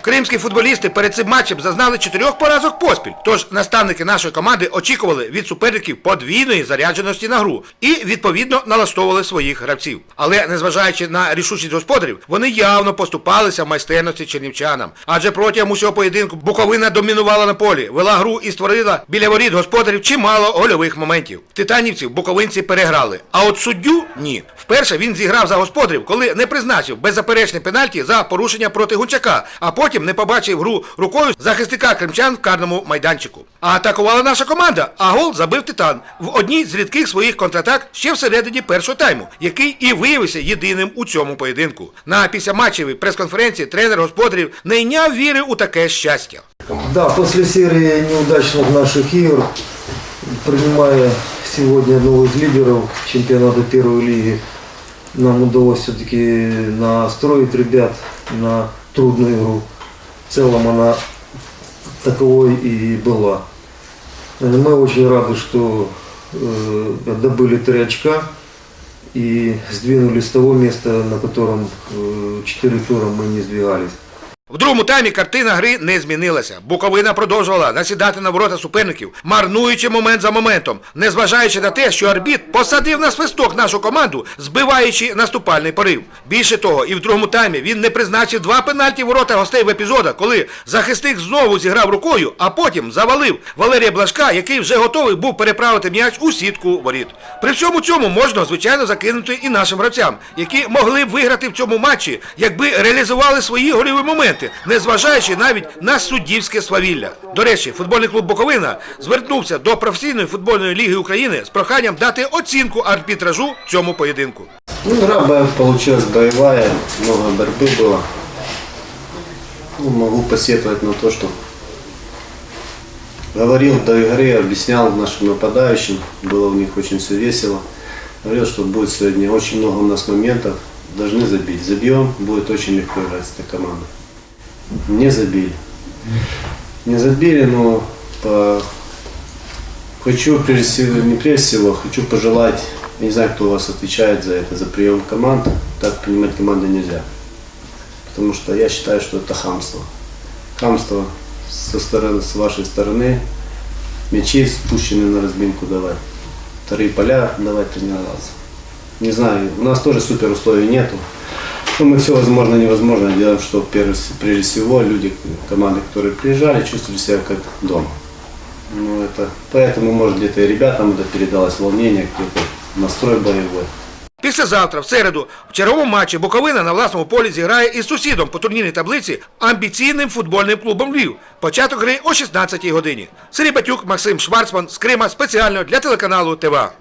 Кримські футболісти перед цим матчем зазнали чотирьох поразок поспіль. Тож наставники нашої команди очікували від суперників подвійної зарядженості на гру і відповідно налаштовували своїх гравців. Але незважаючи на рішучість господарів, вони явно поступалися в майстерності чернівчанам. Адже протягом усього поєдинку Буковина домінувала на полі, вела гру і створила біля воріт господарів чимало гольових моментів. Титанівців буковинці переграли. А от суддю ні. Вперше він зіграв за господарів, коли не призначив беззаперечний пенальті за порушення проти Гунчака, а потім не побачив гру рукою захисника кримчан в карному майданчику. А атакувала наша команда, а гол забив титан в одній з рідких своїх контратак ще всередині першого тайму, який і виявився єдиним у цьому поєдинку. На післяматчевій прес-конференції тренер господарів не йняв віри у таке щастя. Да, после серии неудачных наших игр, принимая сегодня одного из лидеров чемпионата первой лиги, нам удалось все-таки настроить ребят на трудную игру. В целом она таковой и была. Э, Мы очень рады, что э, добыли три очка и сдвинулись с того места, на котором э, четыре тура мы не сдвигались. В другому таймі картина гри не змінилася. Буковина продовжувала насідати на ворота суперників, марнуючи момент за моментом, незважаючи на те, що арбіт посадив на свисток нашу команду, збиваючи наступальний порив. Більше того, і в другому таймі він не призначив два пенальті ворота гостей в епізодах, коли захисник знову зіграв рукою, а потім завалив Валерія Блажка, який вже готовий був переправити м'яч у сітку воріт. При всьому цьому можна, звичайно, закинути і нашим гравцям, які могли б виграти в цьому матчі, якби реалізували свої гольові моменти, незважаючи навіть на суддівське свавілля. До речі, футбольний клуб Буковина звернувся до професійної футбольної ліги України з проханням дати оцінку арбітражу цьому поєдинку. Ну, игра бо- получилась боевая, много борьбы было. Ну, могу посетовать на то, что говорил до игры, объяснял нашим нападающим, было у них очень все весело. Говорил, что будет сегодня очень много у нас моментов, должны забить. Забьем, будет очень легко играть с этой командой. Не забили. Не забили, но по Хочу, прежде всего, не прежде всего, хочу пожелать, не знаю, кто у вас отвечает за это, за прием команд, так принимать команды нельзя. Потому что я считаю, что это хамство. Хамство со стороны, с вашей стороны, мячи спущены на разминку давать, вторые поля давать тренироваться. Не знаю, у нас тоже супер условий нету. Но мы все возможно невозможно делаем, чтобы прежде всего люди, команды, которые приезжали, чувствовали себя как дома. Ну, это, поэтому, может, где-то и ребятам это передалось волнение, где-то настрой боевой. Післязавтра, в середу, в черговому матчі Буковина на власному полі зіграє із сусідом по турнірній таблиці амбіційним футбольним клубом Львів. Початок гри о 16-й годині. Сергій Батюк, Максим Шварцман з Крима спеціально для телеканалу ТВА.